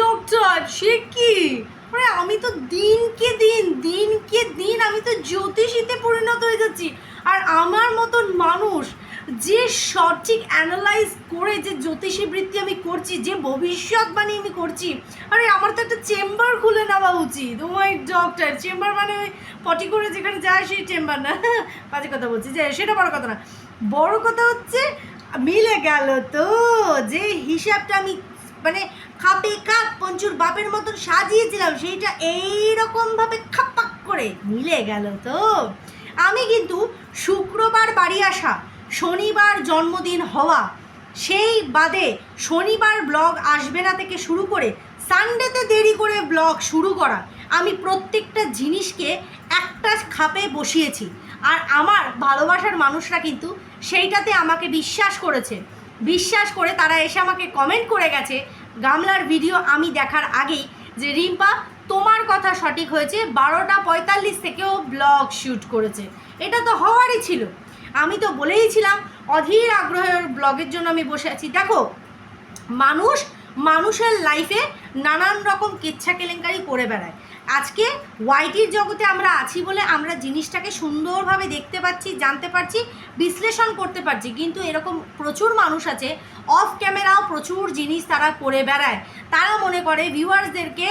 Doctor সে কি? আরে আমি তো দিনকে দিন দিনকে দিন আমি তো জ্যোতিষীতে পরিণত হয়ে যাচ্ছি। আর আমার মতন মানুষ যে সঠিক অ্যানালাইজ করে যে জ্যোতিষী বৃত্তি আমি করছি, যে ভবিষ্যৎবাণী আমি করছি, আরে আমার তো একটা চেম্বার খুলে নেওয়া উচিত। ও মাই ডক্টর চেম্বার মানে ওই পটি করে যেখানে যায় সেই চেম্বার না। বাজে কথা বলছি যে সেটা বড় কথা না। বড় কথা হচ্ছে, মিলে গেল তো, যে হিসাবটা আমি মানে খাপে খাপ পঞ্চুর বাপের মতন সাজিয়েছিলাম, সেইটা এইরকমভাবে খাপাক করে মিলে গেল তো। আমি কিন্তু শুক্রবার বাড়ি আসা, শনিবার জন্মদিন হওয়া, সেই বাদে শনিবার ব্লগ আসবে না থেকে শুরু করে সানডেতে দেরি করে ব্লগ শুরু করা, আমি প্রত্যেকটা জিনিসকে একটা খাপে বসিয়েছি। আর আমার ভালোবাসার মানুষরা কিন্তু সেইটাতে আমাকে বিশ্বাস করেছে। বিশ্বাস করে তারা এসে আমাকে কমেন্ট করে গেছে গামলার ভিডিও আমি দেখার আগেই যে রিম্পা, তোমার কথা সঠিক হয়েছে, বারোটা পঁয়তাল্লিশ থেকেও ব্লগ শ্যুট করেছে। এটা তো হওয়ারই ছিল। আমি তো বলেইছিলাম অধীর আগ্রহের ব্লগের জন্য আমি বসে আছি। দেখো, মানুষ মানুষের লাইফে নানান রকম কেচ্ছা কেলেঙ্কারি করে বেড়ায়। আজকে ওয়াইটির জগতে আমরা আছি বলে আমরা জিনিসটাকে সুন্দরভাবে দেখতে পাচ্ছি, জানতে পারছি, বিশ্লেষণ করতে পারছি। কিন্তু এরকম প্রচুর মানুষ আছে অফ ক্যামেরাও প্রচুর জিনিস তারা করে বেড়ায়। তারা মনে করে ভিউয়ার্সদেরকে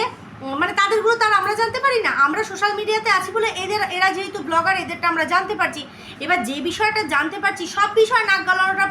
মানে তাদেরগুলো তার আমরা জানতে পারি না। আমরা সোশ্যাল মিডিয়াতে আছি বলে এদের, এরা যেহেতু ব্লগার এদেরটা আমরা জানতে পারছি। এবার যে বিষয়টা জানতে পারছি, সব বিষয় নাক গলানোটা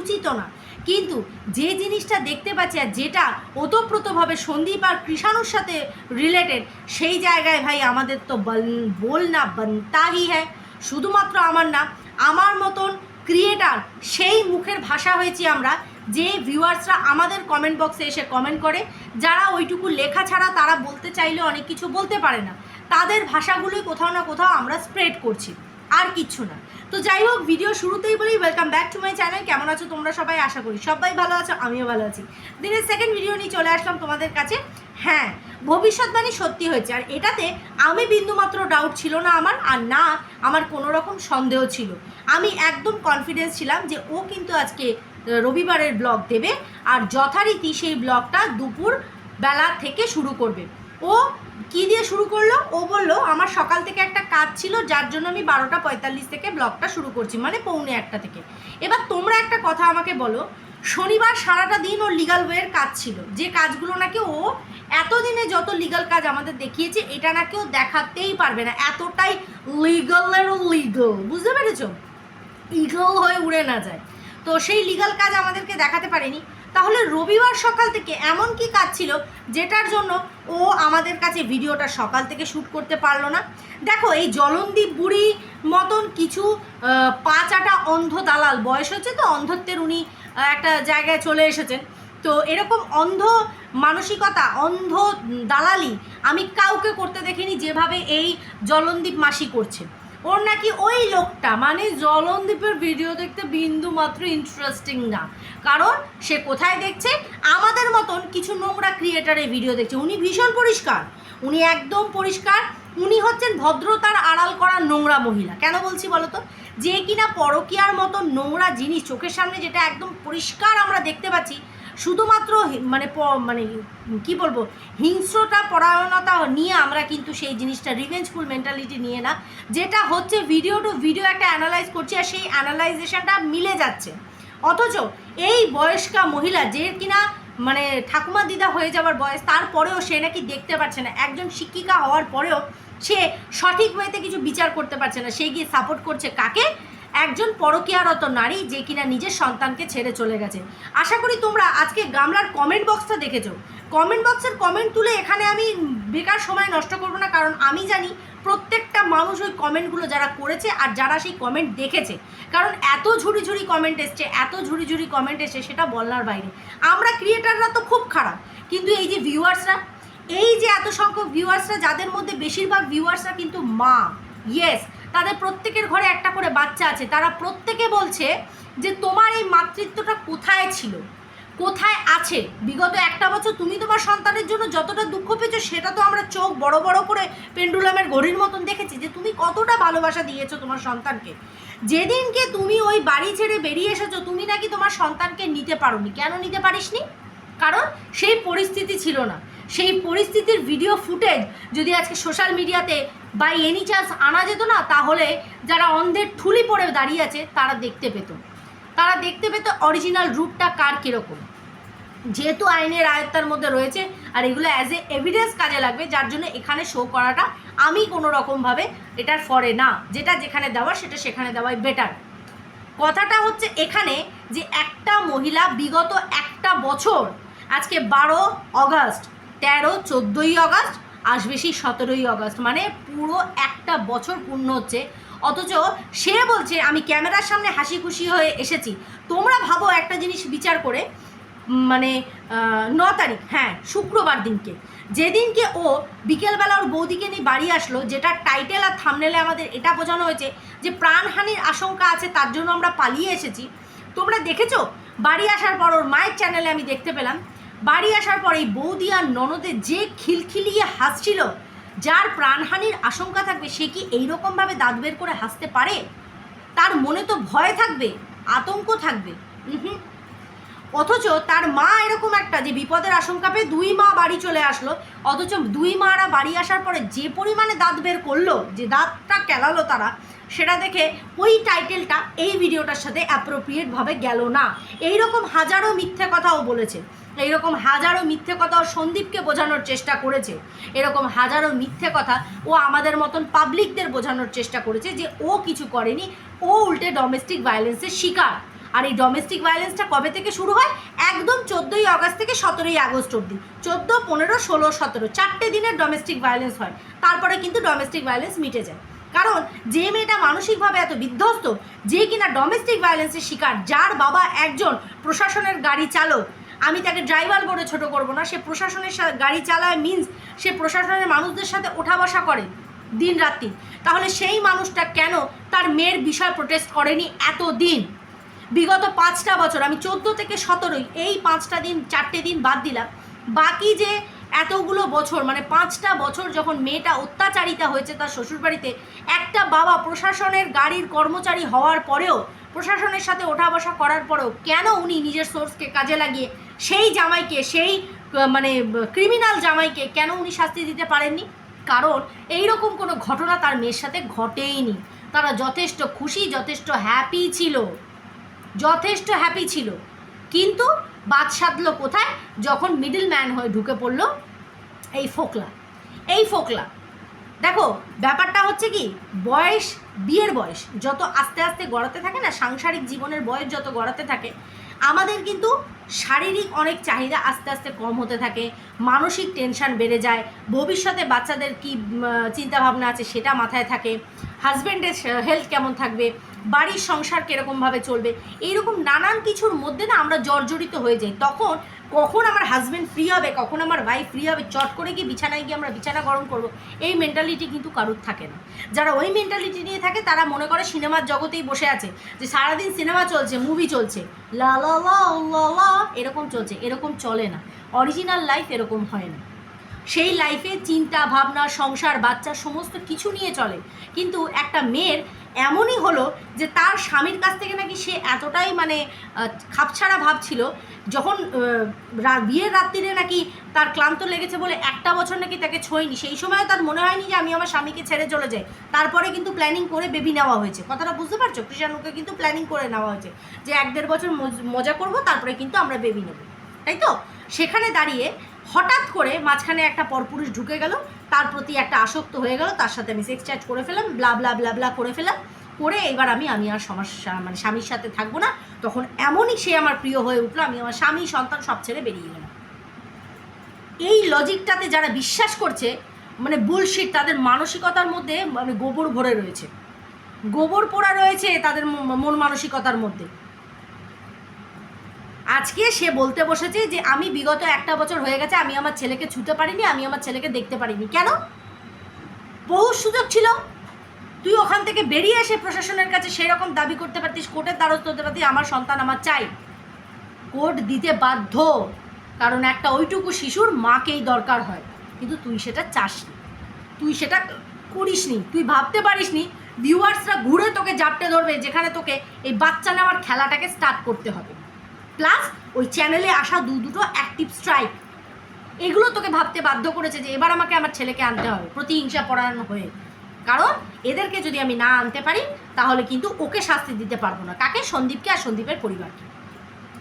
উচিত না। কিন্তু যে জিনিসটা দেখতে পাচ্ছি আর যেটা ওতপ্রোতভাবে সন্দীপ আর কৃষাণুর সাথে রিলেটেড সেই জায়গায় ভাই আমাদের তো বল- না বনতা হি হ্যায় শুধুমাত্র আমার না, আমার মতন ক্রিয়েটার সেই মুখের ভাষা হয়েছি আমরা যে ভিউয়ার্সরা আমাদের কমেন্ট বক্সে এসে কমেন্ট করে, যারা ওইটুকু লেখা ছাড়া তারা বলতে চাইলে অনেক কিছু বলতে পারে না। তাদের ভাষাগুলোই কোথাও না কোথাও আমরা স্প্রেড করছি, আর কিচ্ছু না। তো যাই হোক ভিডিও শুরুতেই বলি welcome back to my channel কেমন আছো তোমরা সবাই? আশা করি সবাই ভালো আছো, আমিও ভালো আছি। দিনের সেকেন্ড ভিডিও নিয়ে চলে আসলাম তোমাদের কাছে। হ্যাঁ ভবিষ্যৎবাণী সত্যি হয়েছে। আর এটাতে আমি বিন্দুমাত্র ডাউট ছিল না আমার, আর না আমার কোনো রকম সন্দেহ ছিল। আমি একদম কনফিডেন্স ছিলাম যে ও কিন্তু আজকে রবিবারের ব্লগ দেবে, আর যথারীতি সেই ব্লগটা দুপুর বেলা থেকে শুরু করবে। ও কি দিয়ে শুরু করল? ও বলল, আমার সকাল থেকে একটা কাজ ছিল, যার জন্য আমি বারোটা পঁয়তাল্লিশ থেকে ব্লগটা শুরু করছি মানে পৌনে একটা থেকে। এবার তোমরা একটা কথা আমাকে বলো, শনিবার সারাটা দিন ওর লিগাল ওয়ের কাজ ছিল। যে কাজগুলো নাকি ও এতদিনে যত লিগাল কাজ আমাদের দেখিয়েছে, এটা নাকি ও দেখাতেই পারবে না। এতটাই লিগালেরও লিগাল বুঝতে পেরেছ? ইগল হয়ে উড়ে না যায়। তো সেই লিগাল কাজ আমাদেরকে দেখাতে পারেনি। তাহলে রবিবার সকাল থেকে এমন কি কাজ ছিল যেটার জন্য ও আমাদের কাছে ভিডিওটা সকাল থেকে শ্যুট করতে পারল না? দেখো, এই জলনদীপ বুড়ি মতন কিছু পাঁচাটা অন্ধ দালাল। বয়স হচ্ছে তো, অন্ধত্বের উনি একটা জায়গায় চলে এসেছেন। তো এরকম অন্ধ মানসিকতা, অন্ধ দালালি আমি কাউকে করতে দেখিনি যেভাবে এই জলনদীপ মাসি করছে। ওর নাকি ওই লোকটা মানে জলনদীপের ভিডিও দেখতে বিন্দু মাত্র ইন্টারেস্টিং না। কারণ সে কোথায় দেখছে? আমাদের মতন কিছু নোংরা ক্রিয়েটারের ভিডিও দেখছে। উনি ভীষণ পরিষ্কার। উনি একদম পরিষ্কার। উনি হচ্ছেন ভদ্রতার আড়াল করা নোংরা মহিলা। কেন বলছি বলো তো যে কিনা পরকিয়ার মতো নোংরা জিনিস চোখের সামনে যেটা একদম পরিষ্কার আমরা দেখতে পাচ্ছি শুধুমাত্র মানে মানে কি বলব, হিংস্রতা, পরায়ণতা নিয়ে আমরা কিন্তু সেই জিনিসটা রিভেঞ্জফুল মেন্টালিটি নিয়ে না, যেটা হচ্ছে ভিডিও টু ভিডিও একটা অ্যানালাইজ করছি আর সেই অ্যানালাইজেশনটা মিলে যাচ্ছে। অথচ এই বয়স্কা মহিলা যে কিনা মানে ঠাকুমা দিদা হয়ে যাওয়ার বয়স, তারপরেও সে নাকি দেখতে পাচ্ছে না। একজন শিক্ষিকা হওয়ার পরেও সে সঠিক ওয়েতে কিছু বিচার করতে পারছে না। সে গিয়ে সাপোর্ট করছে কাকে? একজন পরকীয়ারত নারী যে কিনা নিজের সন্তানকে ছেড়ে চলে গেছে। আশা করি তোমরা আজকে গামলার কমেন্ট বক্সটা দেখেছ। কমেন্ট বক্সের কমেন্ট তুলে এখানে আমি বেকার সময় নষ্ট করব না, কারণ আমি জানি প্রত্যেকটা মানুষ ওই কমেন্টগুলো যারা করেছে আর যারা সেই কমেন্ট দেখেছে। কারণ এত ঝুড়ি ঝুড়ি কমেন্ট এসছে, এত ঝুড়ি ঝুড়ি কমেন্ট এসছে, সেটা বলার বাইরে। আমরা ক্রিয়েটাররা তো খুব খারাপ, কিন্তু এই যে ভিউয়ার্সরা এই যে এত সংখ্যক ভিউয়ার্সরা যাদের মধ্যে বেশিরভাগ ভিউয়ার্সরা কিন্তু মা ইয়েস তাদের প্রত্যেকের ঘরে একটা করে বাচ্চা আছে। তারা প্রত্যেকে বলছে যে, তোমার এই মাতৃত্বটা কোথায় ছিল? কোথায় আছে? বিগত একটা বছর তুমি তোমার সন্তানের জন্য যতটা দুঃখ পেয়েছ, সেটা তো আমরা চোখ বড় বড় করে পেন্ডুলামের ঘড়ির মতন দেখেছি যে, তুমি কতটা ভালোবাসা দিয়েছ তোমার সন্তানকে। যেদিনকে তুমি ওই বাড়ি ছেড়ে বেরিয়ে এসেছ, তুমি নাকি তোমার সন্তানকে নিতে পারোনি। কেন নিতে পারিসনি? কারণ সেই পরিস্থিতি ছিল না। সেই পরিস্থিতির ভিডিও ফুটেজ যদি আজকে সোশ্যাল মিডিয়াতে বাই এনি চান্স আনা যেত না, তাহলে যারা অন্ধের ঠুলি পড়ে দাঁড়িয়ে আছে, তারা দেখতে পেত। তারা দেখতে পেত অরিজিনাল রূপটা কার কীরকম। যেহেতু আইনের আয়ত্তার মধ্যে রয়েছে, আর এগুলো অ্যাজ এ এভিডেন্স কাজে লাগবে, যার জন্য এখানে শো করাটা আমি কোনো রকমভাবে এটার ফরে না। যেটা যেখানে দেওয়া, সেটা সেখানে দেওয়াই বেটার কথাটা হচ্ছে এখানে যে একটা মহিলা বিগত একটা বছর, আজকে বারো অগাস্ট, তেরো, চোদ্দোই অগাস্ট আসবে সেই সতেরোই অগাস্ট মানে পুরো একটা বছর পূর্ণ হচ্ছে। অথচ সে বলছে, আমি ক্যামেরার সামনে হাসি খুশি হয়ে এসেছি। তোমরা ভাবো একটা জিনিস বিচার করে মানে ন তারিখ হ্যাঁ শুক্রবার দিনকে। যেদিনকে ও বিকেলবেলা ওর বৌদিকে নিয়ে বাড়ি আসলো, যেটা টাইটেল আর থামনেলে আমাদের এটা বোঝানো হয়েছে যে প্রাণহানির আশঙ্কা আছে, তার জন্য আমরা পালিয়ে এসেছি। তোমরা দেখেছ? বাড়ি আসার পর ওর মায়ের চ্যানেলে আমি দেখতে পেলাম। বাড়ি আসার পর এই বৌদি আর ননদে যে খিলখিলিয়ে হাসছিল, যার প্রাণহানির আশঙ্কা থাকবে, সে কি এইরকমভাবে দাঁত বের করে হাসতে পারে? তার মনে তো ভয় থাকবে, আতঙ্ক থাকবে। হুম অথচ তার মা এরকম একটা যে বিপদের আশঙ্কা পেয়ে দুই মা বাড়ি চলে আসলো, অথচ দুই মারা বাড়ি আসার পরে যে পরিমাণে দাঁত বের করল, যে দাঁতটা কেলালো তারা, সেটা দেখে ওই টাইটেলটা এই ভিডিওটার সাথে অ্যাপ্রোপ্রিয়েটভাবে গেল না। এইরকম হাজারো মিথ্যে কথাও বলেছে। এইরকম হাজারো মিথ্যে কথাও সন্দীপকে বোঝানোর চেষ্টা করেছে। এরকম হাজারো মিথ্যে কথা ও আমাদের মতন পাবলিকদের বোঝানোর চেষ্টা করেছে যে ও কিছু করেনি, ও উল্টে ডোমেস্টিক ভায়োলেন্সের শিকার। আর এই ডোমেস্টিক ভায়োলেন্সটা কবে থেকে শুরু হয়? একদম চোদ্দোই আগস্ট থেকে সতেরোই আগস্ট অবধি। চোদ্দ, পনেরো, ষোলো, সতেরো, চারটে দিনের ডোমেস্টিক ভায়োলেন্স হয়। তারপরে কিন্তু ডোমেস্টিক ভায়োলেন্স মিটে যায়। কারণ যে মেয়েটা মানসিকভাবে এত বিধ্বস্ত, যে কিনা ডোমেস্টিক ভায়োলেন্সের শিকার, যার বাবা একজন প্রশাসনের গাড়ি চালক আমি তাকে ড্রাইভার বলে ছোট করব না, সে প্রশাসনের সা- গাড়ি চালায় মিন্স সে প্রশাসনের মানুষদের সাথে ওঠা বসা করে দিন রাত্রি তাহলে সেই মানুষটা কেন তার মেয়ের বিষয় প্রোটেস্ট করেনি এত দিন বিগত পাঁচটা বছর, আমি চোদ্দ থেকে সতেরোই, এই পাঁচটা দিন, চারটে দিন বাদ দিলাম। বাকি যে এতগুলো বছর মানে পাঁচটা বছর যখন মেয়েটা অত্যাচারিতা হয়েছে তার শ্বশুরবাড়িতে, একটা বাবা প্রশাসনের গাড়ির কর্মচারী হওয়ার পরেও, প্রশাসনের সাথে ওঠা বসা করার পরেও কেন উনি নিজের সোর্সকে কাজে লাগিয়ে সেই জামাইকে, সেই মানে ক্রিমিনাল জামাইকে কেন উনি শাস্তি দিতে পারেননি? কারণ এই রকম কোনো ঘটনা তার মেয়ের সাথে ঘটেইনি। তারা যথেষ্ট খুশি, যথেষ্ট হ্যাপি ছিল। যথেষ্ট হ্যাপি ছিল। কিন্তু বাদ সাধলো কোথায়? যখন মিডল ম্যান হয়ে ঢুকে পড়ল এই ফোকলা। এই ফোকলা। দেখো, ব্যাপারটা হচ্ছে কি, বয়স, বিয়ের বয়স, যত আস্তে আস্তে গড়াতে থাকে না, সাংসারিক জীবনের বয়স যত গড়াতে থাকে আমাদের কিন্তু শারীরিক অনেক চাহিদা আস্তে আস্তে কম হতে থাকে, মানসিক টেনশান বেড়ে যায়, ভবিষ্যতে বাচ্চাদের কী চিন্তাভাবনা আছে সেটা মাথায় থাকে হাজব্যান্ডের হেলথ কেমন থাকবে, বাড়ির সংসার কীরকমভাবে চলবে এইরকম নানান কিছুর মধ্যে না আমরা জর্জরিত হয়ে যাই। তখন কখন আমার হাজব্যান্ড ফ্রি হবে, কখন আমার ওয়াইফ ফ্রি হবে, চট করে গিয়ে বিছানায় গিয়ে আমরা বিছানা গরম করব, এই মেন্টালিটি কিন্তু কারুর থাকে না। যারা ওই মেন্টালিটি নিয়ে থাকে, তারা মনে করে সিনেমার জগতেই বসে আছে, যে সারাদিন সিনেমা চলছে মুভি চলছে, লা এরকম চলছে, এরকম চলে না। অরিজিনাল লাইফ এরকম হয় না। সেই লাইফে চিন্তা, ভাবনা, সংসার, বাচ্চা, সমস্ত কিছু নিয়ে চলে। কিন্তু একটা মেয়ের এমনই হলো যে তার স্বামীর কাছ থেকে নাকি সে এতটাই মানে খাপছাড়া ভাব ছিল, যখন বিয়ের রাত্রিরে নাকি তার ক্লান্ত লেগেছে বলে একটা বছর নাকি তাকে ছোঁয়নি। সেই সময় তার মনে হয়নি যে আমি আমার স্বামীকে ছেড়ে চলে যাই। তারপরে কিন্তু প্ল্যানিং করে বেবি নেওয়া হয়েছে। কথাটা বুঝতে পারছ? কৃষাণুকে কিন্তু প্ল্যানিং করে নেওয়া হয়েছে যে এক দেড় বছর মজা করব, তারপরে কিন্তু আমরা বেবি নেব। তাই তো? সেখানে দাঁড়িয়ে হঠাৎ করে মাঝখানে একটা পরপুরুষ ঢুকে গেল তার প্রতি একটা আসক্ত হয়ে গেল, তার সাথে আমি সেক্স চ্যাট করে ফেলাম ব্লা ব্লা ব্লা ব্লা করে ফেলাম করে এবার আমি আমি আর সমস্যা মানে স্বামীর সাথে থাকব না। তখন এমনই সে আমার প্রিয় হয়ে উঠল, আমি আমার স্বামী, সন্তান সব ছেড়ে বেরিয়ে গেলাম। এই লজিকটাতে যারা বিশ্বাস করছে মানে বুলশিট তাদের মানসিকতার মধ্যে মানে গোবর ভরে রয়েছে। গোবর পোড়া রয়েছে তাদের মন মানসিকতার মধ্যে। আজকে সে বলতে বসেছে যে আমি বিগত একটা বছর হয়ে গেছে, আমি আমার ছেলেকে ছুতে পারিনি, আমি আমার ছেলেকে দেখতে পারিনি। কেন? বহু সুযোগ ছিল। তুই ওখান থেকে বেরিয়ে এসে প্রশাসনের কাছে সেই রকম দাবি করতে পারতিস, কোর্টের দ্বারস্থ হতে পারতিস, আমার সন্তান আমার চাই। কোর্ট দিতে বাধ্য, কারণ একটা ওইটুকু শিশুর মাকেই দরকার হয়। কিন্তু তুই সেটা চাসনি। তুই সেটা করিসনি। তুই ভাবতে পারিসনি ভিউয়ার্সরা ঘুরে তোকে জাপটে ধরবে, যেখানে তোকে এই বাচ্চা নেওয়ার খেলাটাকে স্টার্ট করতে হবে। প্লাস ওই চ্যানেলে আসা দু দুটো অ্যাক্টিভ স্ট্রাইক এগুলো তোকে ভাবতে বাধ্য করেছে যে এবার আমাকে আমার ছেলেকে আনতে হবে প্রতিহিংসা পড়ানো হয়ে। কারণ এদেরকে যদি আমি না আনতে পারি, তাহলে কিন্তু ওকে শাস্তি দিতে পারব না। কাকে? সন্দীপকে আর সন্দীপের পরিবারকে।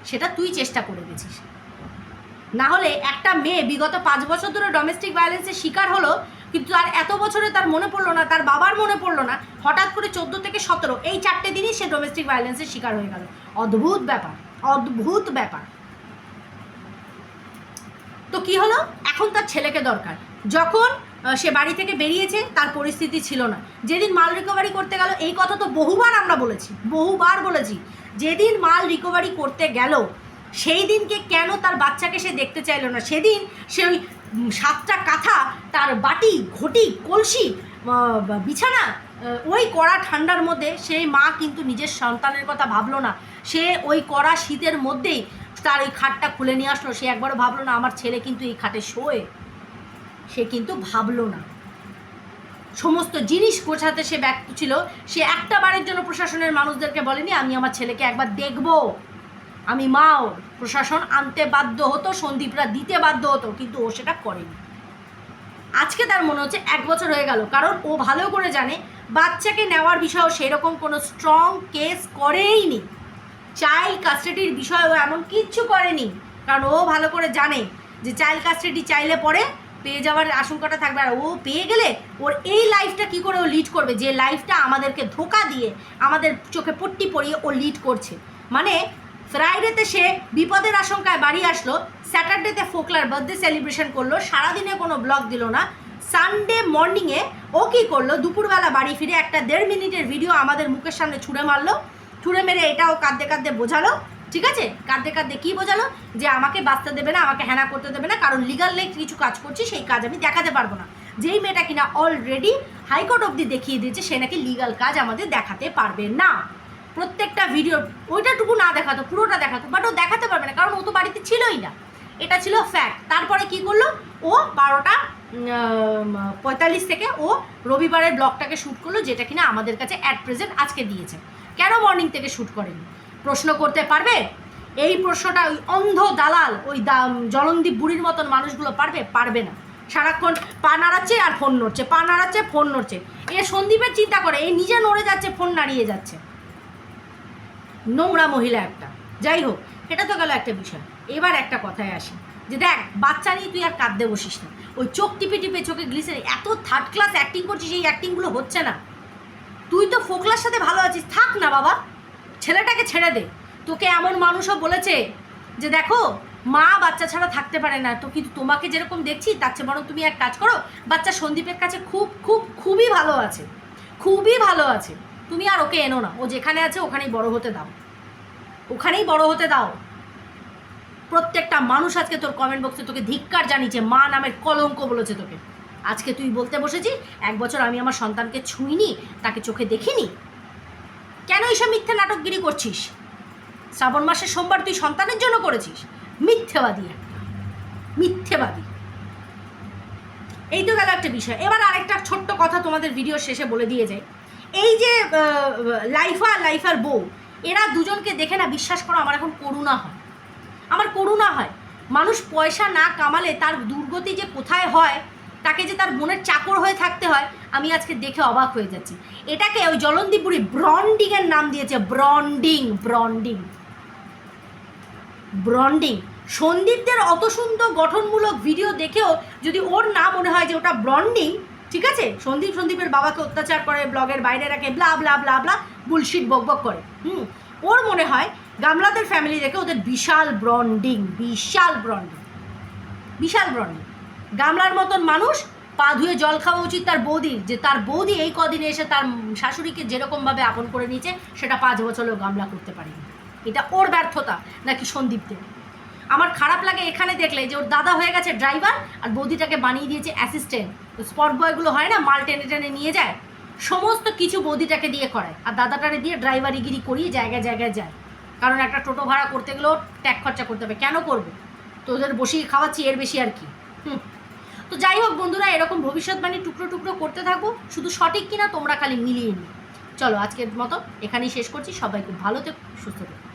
সেটা তুই চেষ্টা করে গেছিস না হলে একটা মেয়ে বিগত পাঁচ বছর ধরে ডোমেস্টিক ভায়োলেন্সের শিকার হলো, কিন্তু তার এত বছরে তার মনে পড়ল না, তার বাবার মনে পড়ল না, হঠাৎ করে চোদ্দ থেকে সতেরো, এই চারটে দিনই সে ডোমেস্টিক ভায়োলেন্সের শিকার হয়ে গেল। অদ্ভুত ব্যাপার। অদ্ভুত ব্যাপার। তো কি হলো? এখন তার ছেলেকে দরকার। যখন সে বাড়ি থেকে বেরিয়েছে, তার পরিস্থিতি ছিল না। যেদিন মাল রিকভারি করতে গেল, এই কথা তো বহুবার আমরা বলেছি, বহুবার বলেছি। যেদিন মাল রিকভারি করতে গেল, সেই দিনকে কেন তার বাচ্চাকে সে দেখতে চাইলো না? সেদিন সে ওই সাতটা কাঁথা, তার বাটি, ঘটি, কলসি বিছানা ওই কড়া ঠান্ডার মধ্যে সেই মা কিন্তু নিজের সন্তানের কথা ভাবলো না। সে ওই কড়া শীতের মধ্যেই তার ওই খাটটা খুলে নিয়ে আসলো। সে একবারও ভাবলো না, আমার ছেলে কিন্তু এই খাটে শোয়ে। সে কিন্তু ভাবলো না। সমস্ত জিনিস গোছাতে সে ব্যক্ত ছিল। সে একটা বারের জন্য প্রশাসনের মানুষদেরকে বলেনি, আমি আমার ছেলেকে একবার দেখব। আমি মাও, প্রশাসন আনতে বাধ্য হতো, সন্দীপরা দিতে বাধ্য হতো, কিন্তু ও সেটা করেনি। আজকে তার মনে হচ্ছে এক বছর হয়ে গেল। কারণ ও ভালো করে জানে বাচ্চাকে নেওয়ার বিষয়েও সেরকম কোনো স্ট্রং কেস করেই নি চাইল্ড কাস্টাডির বিষয়ে ও এমন কিচ্ছু করেনি। কারণ ও ভালো করে জানে যে চাইল্ড কাস্টাডি চাইলে পরে পেয়ে যাওয়ার আশঙ্কাটা থাকবে। আর ও পেয়ে গেলে ওর এই লাইফটা কি করে ও লিড করবে? যে লাইফটা আমাদেরকে ধোকা দিয়ে আমাদের চোখে পট্টি পরিয়ে ও লিড করছে। মানে ফ্রাইডেতে সে বিপদের আশঙ্কায় বাড়ি আসলো স্যাটারডেতে ফোকলার বার্থডে সেলিব্রেশন করল, সারাদিনে কোনো ব্লগ দিল না। সানডে মর্নিংয়ে ও কী করল? দুপুরবেলা বাড়ি ফিরে একটা দেড় মিনিটের ভিডিও আমাদের মুখের সামনে ছুঁড়ে মারলো। ছুঁড়ে মেরে এটাও কাঁদতে কাঁদতে বোঝালো। ঠিক আছে? কাঁদতে কাঁদতে কী বোঝালো? যে আমাকে বাঁচতে দেবে না, আমাকে হ্যানা করতে দেবে না, কারণ লিগাল লেগ কিছু কাজ করছি, সেই কাজ আমি দেখাতে পারব না। যেই মেয়েটা কিনা অলরেডি হাইকোর্ট অবধি দেখিয়ে দিয়েছে, সে নাকি লিগাল কাজ আমাদের দেখাতে পারবে না। প্রত্যেকটা ভিডিও ওইটাটুকু না দেখাতো, পুরোটা দেখাতো বাট ও দেখাতে পারবে না, কারণ ও তো বাড়িতে ছিলই না। এটা ছিল ফ্যাক্ট তারপরে কি করল? ও বারোটা পঁয়তাল্লিশ থেকে ও রবিবারের ব্লগটাকে শ্যুট করল, যেটা কিনা আমাদের কাছে অ্যাট প্রেজেন্ট আজকে দিয়েছে। কেন মর্নিং থেকে শ্যুট করেনি? প্রশ্ন করতে পারবে? এই প্রশ্নটা ওই অন্ধ দালাল, ওই জলন্দীপ বুড়ির মতন মানুষগুলো পারবে? পারবে না। সারাক্ষণ পা নাড়াচ্ছে আর ফোন নড়ছে, পা নাড়াচ্ছে ফোন নড়ছে। এ সন্দীপের চিন্তা করে এই নিজে নড়ে যাচ্ছে ফোন নাড়িয়ে যাচ্ছে। নোংরা মহিলা একটা। যাই হোক, এটা তো গেল একটা বিষয়। এবার একটা কথায় আসি, যে দেখ, বাচ্চা নিয়ে তুই আর কাঁদতে বসিস না। ওই চোখ টিপে টিপে চোখে গ্লিসের এত থার্ড ক্লাস অ্যাক্টিং করছিস এই অ্যাক্টিংগুলো হচ্ছে না। তুই তো ফোকলার সাথে ভালো আছিস, থাক না বাবা, ছেলেটাকে ছেড়ে দে। তোকে এমন মানুষও বলেছে যে দেখো, মা বাচ্চা ছাড়া থাকতে পারে না, তো কিন্তু তোমাকে যেরকম দেখছি, তার চেয়ে বরং তুমি এক কাজ করো, বাচ্চা সন্দীপের কাছে খুব খুব, খুবই ভালো আছে, খুবই ভালো আছে। তুমি আর ওকে এনো না, ও যেখানে আছে ওখানেই বড় হতে দাও। ওখানেই বড় হতে দাও। প্রত্যেকটা মানুষ আজকে তোর কমেন্ট বক্সে তোকে ধিক্কার জানিয়েছে, মা নামের কলঙ্ক বলেছে তোকে। আজকে তুই বলতে বসেছিস এক বছর আমি আমার সন্তানকে ছুঁইনি, তাকে চোখে দেখিনি। কেন এইসব মিথ্যে নাটকগিরি করছিস? শ্রাবণ মাসের সোমবার তুই সন্তানের জন্য করেছিস। মিথ্যেবাদী একটা। মিথ্যেবাদী। এই তো গেল একটা বিষয়। এবার আরেকটা ছোট্ট কথা তোমাদের ভিডিও শেষে বলে দিয়ে যাই। এই যে লাইফা লাইফার বউ, এরা দুজনকে দেখে না বিশ্বাস করো, আমার এখন করুণা হয়। আমার করুণা হয়। মানুষ পয়সা না কামালে তার দুর্গতি যে কোথায় হয়, তাকে যে তার বোনের চাকর হয়ে থাকতে হয়, আমি আজকে দেখে অবাক হয়ে যাচ্ছি। এটাকে ওই জলন্দীপুরি ব্রন্ডিংয়ের নাম দিয়েছে, ব্রন্ডিং ব্রন্ডিং। ব্রন্ডিং। সন্দীপদের অত সুন্দর গঠনমূলক ভিডিও দেখেও যদি ওর না মনে হয় যে ওটা ব্রন্ডিং, ঠিক আছে? সন্দীপ সন্দীপের বাবাকে অত্যাচার করে, ব্লগের বাইরে রাখে blah blah blah blah bullshit বক বক করে। হুম। ওর মনে হয় গামলাদের ফ্যামিলি দেখে ওদের বিশাল ব্রন্ডিং বিশাল ব্রন্ডিং বিশাল ব্রন্ডিং গামলার মতন মানুষ পা ধুয়ে জল খাওয়া উচিত তার বৌদির যে তার বৌদি এই কদিনে এসে তার শাশুড়িকে যেরকমভাবে আপন করে নিয়েছে, সেটা পাঁচ বছরেও গামলা করতে পারেনি। এটা ওর ব্যর্থতা নাকি সন্দীপদের? আমার খারাপ লাগে এখানে দেখলে যে ওর দাদা হয়ে গেছে ড্রাইভার আর বৌদিটাকে বানিয়ে দিয়েছে অ্যাসিস্ট্যান্ট স্পট বয়গুলো হয় না, মাল টেনে টেনে নিয়ে যায়, সমস্ত কিছু বৌদিটাকে দিয়ে করায়। আর দাদাটারে দিয়ে ড্রাইভারিগিরি করিয়ে জায়গায় জায়গায় যায়। কারণ একটা টোটো ভাড়া করতে গেলেও ট্যাগ খরচা করতে হবে। কেন করবে? তোদের বসিয়ে খাওয়াচ্ছি, এর বেশি আর কি। হুম। তো যাই হোক বন্ধুরা, এরকম ভবিষ্যৎবাণী টুকরো টুকরো করতে থাকব শুধু সঠিক কিনা তোমরা খালি মিলিয়ে নিই চলো আজকের মতো এখানেই শেষ করছি, সবাই খুব ভালো থেকো, সুস্থ থেকো।